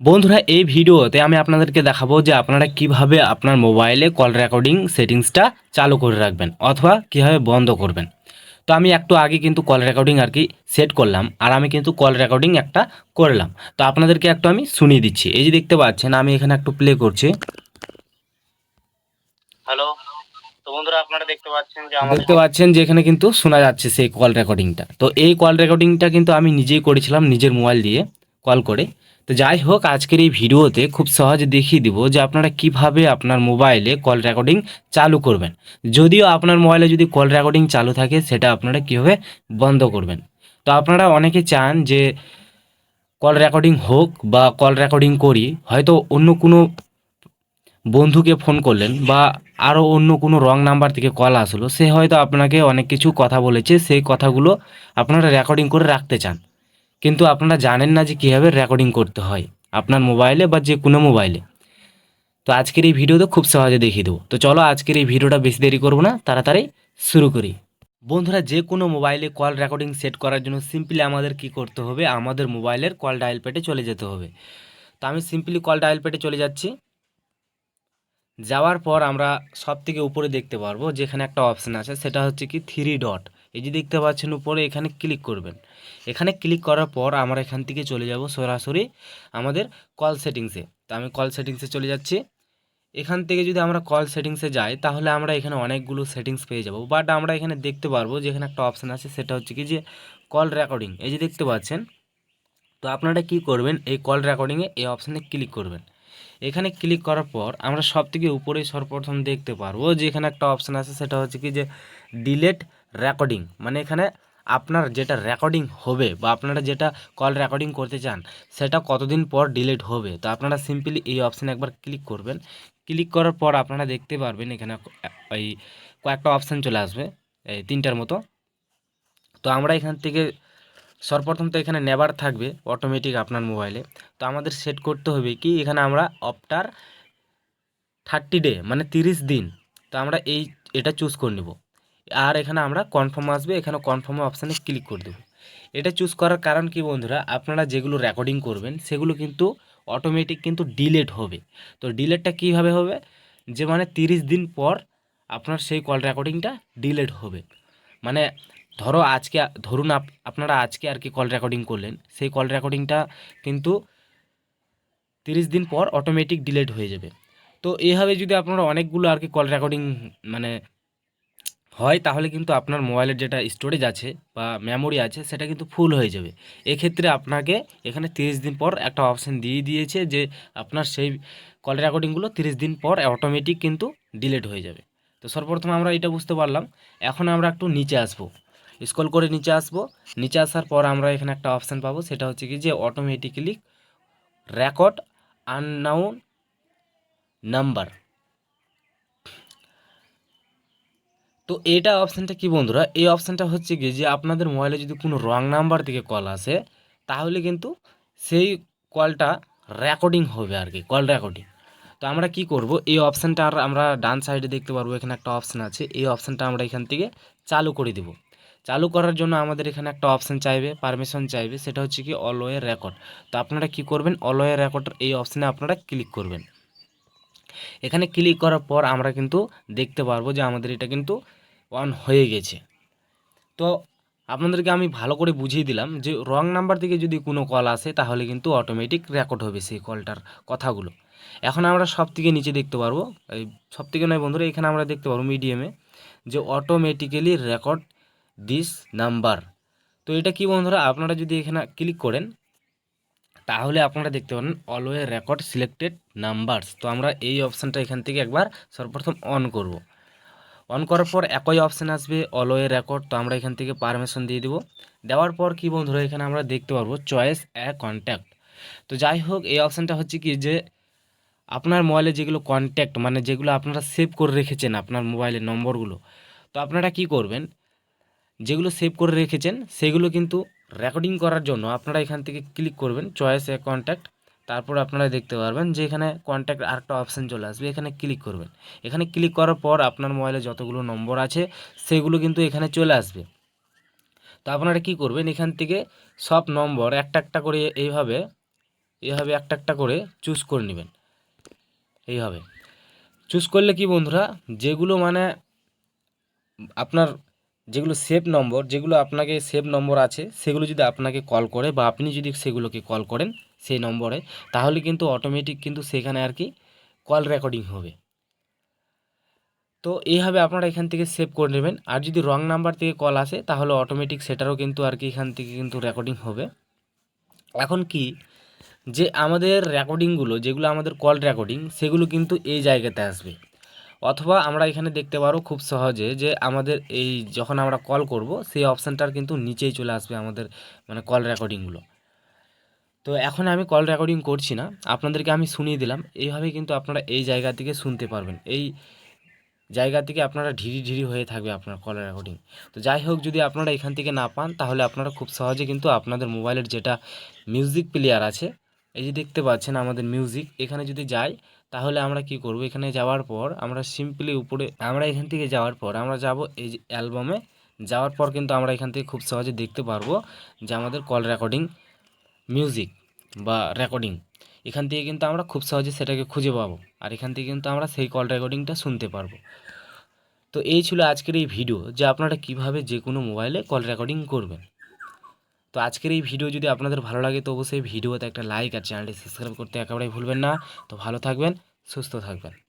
বন্ধুরা এই ভিডিওতে আমি আপনাদেরকে দেখাবো যে আপনারা কীভাবে আপনার মোবাইলে কল রেকর্ডিং সেটিংসটা চালু করে রাখবেন অথবা কীভাবে বন্ধ করবেন। তো আমি একটু আগে কিন্তু কল রেকর্ডিং আর কি সেট করলাম আর আমি কিন্তু কল রেকর্ডিং একটা করলাম। তো আপনাদেরকে একটু আমি শুনিয়ে দিচ্ছি। এই যে দেখতে পাচ্ছেন আমি এখানে একটু প্লে করছি। হ্যালো তো বন্ধুরা আপনারা দেখতে পাচ্ছেন যে দেখতে পাচ্ছেন যে এখানে কিন্তু শোনা যাচ্ছে সেই কল রেকর্ডিংটা। তো এই কল রেকর্ডিংটা কিন্তু আমি নিজেই করেছিলাম নিজের মোবাইল দিয়ে কল করে। তো যাই হোক, আজকের এই ভিডিওতে খুব সহজে দেখিয়ে দিব যে আপনারা কীভাবে আপনার মোবাইলে কল রেকর্ডিং চালু করবেন। যদিও আপনার মোবাইলে যদি কল রেকর্ডিং চালু থাকে, সেটা আপনারা কীভাবে বন্ধ করবেন। তো আপনারা অনেকে চান যে কল রেকর্ডিং হোক বা কল রেকর্ডিং করি, হয়তো অন্য কোনো বন্ধুকে ফোন করলেন বা আরও অন্য কোনো রং নাম্বার থেকে কল আসলো, সে হয়তো আপনাকে অনেক কিছু কথা বলেছে, সেই কথাগুলো আপনারা রেকর্ডিং করে রাখতে চান। কিন্তু আপনারা জানেন না যে কীভাবে রেকর্ডিং করতে হয়, আপনার মোবাইলে বা যে কোনো মোবাইলে তো আজকের এই ভিডিওতে খুব সহজে দেখিয়ে দেবো। তো চলো আজকের এই ভিডিওটা বেশি দেরি করব না, তাড়াতাড়ি শুরু করি। বন্ধুরা, যে কোনো মোবাইলে কল রেকর্ডিং সেট করার জন্য সিম্পলি আমাদের কি করতে হবে? আমাদের মোবাইলের কল ডায়াল পেটে চলে যেতে হবে। তো আমি সিম্পলি কল ডায়াল পেটে চলে যাচ্ছি। যাওয়ার পর আমরা সব থেকে উপরে দেখতে পারব, যেখানে একটা অপশান আছে, সেটা হচ্ছে কি থ্রি ডট এই যে দেখতে পাচ্ছেন উপরে, এখানে ক্লিক করবেন। এখানে ক্লিক করার পর আমরা এখান থেকে চলে যাব সরাসরি আমাদের কল সেটিংসে তো আমি কল সেটিংসে চলে যাচ্ছি। এখান থেকে যদি আমরা কল সেটিংসে যাই, তাহলে আমরা এখানে অনেকগুলো সেটিংস পেয়ে যাব। বাট আমরা এখানে দেখতে পারব যে এখানে একটা অপশান আছে, সেটা হচ্ছে কি যে কল রেকর্ডিং এই যে দেখতে পাচ্ছেন, তো আপনারা কি করবেন, এই কল রেকর্ডিংয়ে এই অপশানে ক্লিক করবেন। এখানে ক্লিক করার পর আমরা সব থেকে উপরে সর্বপ্রথম দেখতে পারব যে এখানে একটা অপশান আছে, সেটা হচ্ছে কি যে ডিলেট রেকর্ডিং মানে এখানে আপনার যেটা রেকর্ডিং হবে বা আপনারা যেটা কল রেকর্ডিং করতে চান, সেটা কতদিন পর ডিলিট হবে? তো আপনারা সিম্পলি এই অপশানে একবার ক্লিক করবেন। ক্লিক করার পর আপনারা দেখতে পারবেন এখানে এই কয়েকটা অপশান চলে আসবে, এই তিনটার মতো। তো আমরা এখান থেকে সর্বপ্রথম তো এখানে নেবার থাকবে অটোমেটিক আপনার মোবাইলে তো আমাদের সেট করতে হবে কি, এখানে আমরা অফটার থার্টি ডে মানে তিরিশ দিন। তো আমরা এই, এটা চুজ করে নেব। আর এখানে আমরা কনফার্ম আসবে, এখানে কনফার্ম অপশানে ক্লিক করে দেবো। এটা চুজ করার কারণ কি বন্ধুরা? আপনারা যেগুলো রেকর্ডিং করবেন, সেগুলো কিন্তু অটোমেটিক কিন্তু ডিলেট হবে। তো ডিলেটটা কীভাবে হবে? যে মানে তিরিশ দিন পর আপনার সেই কল রেকর্ডিংটা ডিলেট হবে। মানে ধরো আজকে, ধরুন আপ, আপনারা আজকে আর কি কল রেকর্ডিং করলেন, সেই কল রেকর্ডিংটা কিন্তু তিরিশ দিন পর অটোমেটিক ডিলেট হয়ে যাবে। তো এইভাবে যদি আপনারা অনেকগুলো আর কি কল রেকর্ডিং মানে হয়, তাহলে কিন্তু আপনার মোবাইলের যেটা স্টোরেজ আছে বা মেমোরি আছে, সেটা কিন্তু ফুল হয়ে যাবে। এক্ষেত্রে আপনাকে এখানে তিরিশ দিন পর একটা অপশান দিয়ে দিয়েছে যে আপনার সেই কল রেকর্ডিংগুলো তিরিশ দিন পর অটোমেটিক কিন্তু ডিলেট হয়ে যাবে। তো সর্বপ্রথম আমরা এটা বুঝতে পারলাম। এখন আমরা একটু নিচে আসব। স্ক্রল করে নিচে আসব। নিচে আসার পর আমরা এখানে একটা অপশান পাবো, সেটা হচ্ছে কি যে অটোমেটিক্যালি রেকর্ড আননাউন নাম্বার তো এটা অপশানটা কি বন্ধুরা? এই অপশানটা হচ্ছে কি যে আপনাদের মোবাইলে যদি কোনো রং নাম্বার থেকে কল আসে, তাহলে কিন্তু সেই কলটা রেকর্ডিং হবে আর কি কল রেকর্ডিং তো আমরা কি করব? এই অপশানটা আর আমরা ডান সাইডে দেখতে পারব, এখানে একটা অপশান আছে। এই অপশানটা আমরা এখান থেকে চালু করে দেব। চালু করার জন্য আমাদের এখানে একটা অপশান চাইবে পারমিশন চাইবে, সেটা হচ্ছে কি অলওয়ে রেকর্ড তো আপনারা কি করবেন? অলওয়ে রেকর্ড এই অপশানে আপনারা ক্লিক করবেন। এখানে ক্লিক করার পর আমরা কিন্তু দেখতে পারব যে আমাদের এটা কিন্তু অন হয়ে গেছে। তো আপনাদেরকে আমি ভালো করে বুঝিয়ে দিলাম যে রং নাম্বার থেকে যদি কোনো কল আসে, তাহলে কিন্তু অটোমেটিক রেকর্ড হবে সেই কলটার কথাগুলো। এখন আমরা সব থেকে নিচে দেখতে পারব, এই সব থেকে নয় বন্ধুরা, এখানে আমরা দেখতে পারব মিডিয়ামে যে অটোমেটিক্যালি রেকর্ড দিস নাম্বার তো এটা কি বন্ধুরা, আপনারা যদি এখানে ক্লিক করেন তাহলে আপনারা দেখতে পারেন অলওয়ে রেকর্ড সিলেক্টেড নাম্বারস তো আমরা এই অপশানটা এখান থেকে একবার সর্বপ্রথম অন করব। অন করার পর একই অপশান আসবে অলওয়ে রেকর্ড তো আমরা এখান থেকে পারমিশন দিয়ে দিব। দেওয়ার পর কি বন্ধুরা, এখানে আমরা দেখতে পারব চয়েস অ্যা কন্ট্যাক্ট তো যাই হোক, এই অপশানটা হচ্ছে কি যে আপনার মোবাইলে যেগুলো কন্ট্যাক্ট মানে যেগুলো আপনারা সেভ করে রেখেছেন আপনার মোবাইলের নম্বরগুলো। তো আপনারা কি করবেন? যেগুলো সেভ করে রেখেছেন, সেগুলো কিন্তু রেকর্ডিং করার জন্য আপনারা এখান থেকে ক্লিক করবেন চয়েস এ কন্ট্যাক্ট তারপর আপনারা দেখতে পারবেন যে এখানে কন্ট্যাক্ট আরেকটা অপশান চলে আসবে, এখানে ক্লিক করবেন। এখানে ক্লিক করার পর আপনার মোবাইলে যতগুলো নম্বর আছে, সেগুলো কিন্তু এখানে চলে আসবে। তো আপনারা কি করবেন, এখান থেকে সব নম্বর একটা একটা করে এইভাবে এইভাবে একটা একটা করে চুজ করে নেবেন। এইভাবে। চুজ করলে কি বন্ধুরা, যেগুলো মানে আপনার যেগুলো সেভ নম্বর যেগুলো আপনাকে সেভ নম্বর আছে, সেগুলো যদি আপনাকে কল করে বা আপনি যদি সেগুলোকে কল করেন সেই নম্বরে তাহলে কিন্তু অটোমেটিক কিন্তু সেখানে আর কি কল রেকর্ডিং হবে। তো এইভাবে আপনারা এখান থেকে সেভ করে নেবেন। আর যদি রং নাম্বার থেকে কল আসে, তাহলে অটোমেটিক সেটারও কিন্তু আর কি এখান থেকে কিন্তু রেকর্ডিং হবে। এখন কি? যে আমাদের রেকর্ডিংগুলো যেগুলো আমাদের কল রেকর্ডিং সেগুলো কিন্তু এই জায়গাতে আসবে। অথবা আমরা এখানে দেখতে পারো খুব সহজে যে আমাদের এই যখন আমরা কল করব, সেই অপশানটার কিন্তু নিচেই চলে আসবে আমাদের মানে কল রেকর্ডিংগুলো তো এখন আমি কল রেকর্ডিং করছি না, আপনাদেরকে আমি শুনিয়ে দিলাম। এইভাবে কিন্তু আপনারা এই জায়গা থেকে শুনতে পারবেন। এই জায়গা থেকে আপনারা ঢিরি ঢিরি হয়ে থাকবে আপনার কল রেকর্ডিং তো যাই হোক, যদি আপনারা এখান থেকে না পান, তাহলে আপনারা খুব সহজে কিন্তু আপনাদের মোবাইলের যেটা মিউজিক প্লেয়ার আছে, এই যে দেখতে পাচ্ছেন আমাদের মিউজিক এখানে যদি যাই তাহলে আমরা কি করব? এখানে যাওয়ার পর আমরা সিম্পলি উপরে, আমরা এখান থেকে যাওয়ার পর আমরা যাব এই অ্যালবামে যাওয়ার পর কিন্তু আমরা এখান থেকে খুব সহজে দেখতে পারব যে আমাদের কল রেকর্ডিং মিউজিক বা রেকর্ডিং এখান থেকে কিন্তু আমরা খুব সহজে সেটাকে খুঁজে পাবো আর এখান থেকে কিন্তু আমরা সেই কল রেকর্ডিংটা শুনতে পারব। তো এই ছিল আজকের এই ভিডিও যে আপনারা কীভাবে যে কোনো মোবাইলে কল রেকর্ডিং করবেন। তো আজকের এই ভিডিও যদি আপনাদের ভালো লাগে, তো অবশ্যই ভিডিওতে একটা লাইক আর চ্যানেলটি সাবস্ক্রাইব করতে একেবারেই ভুলবেন না। তো ভালো থাকবেন, সুস্থ থাকবেন।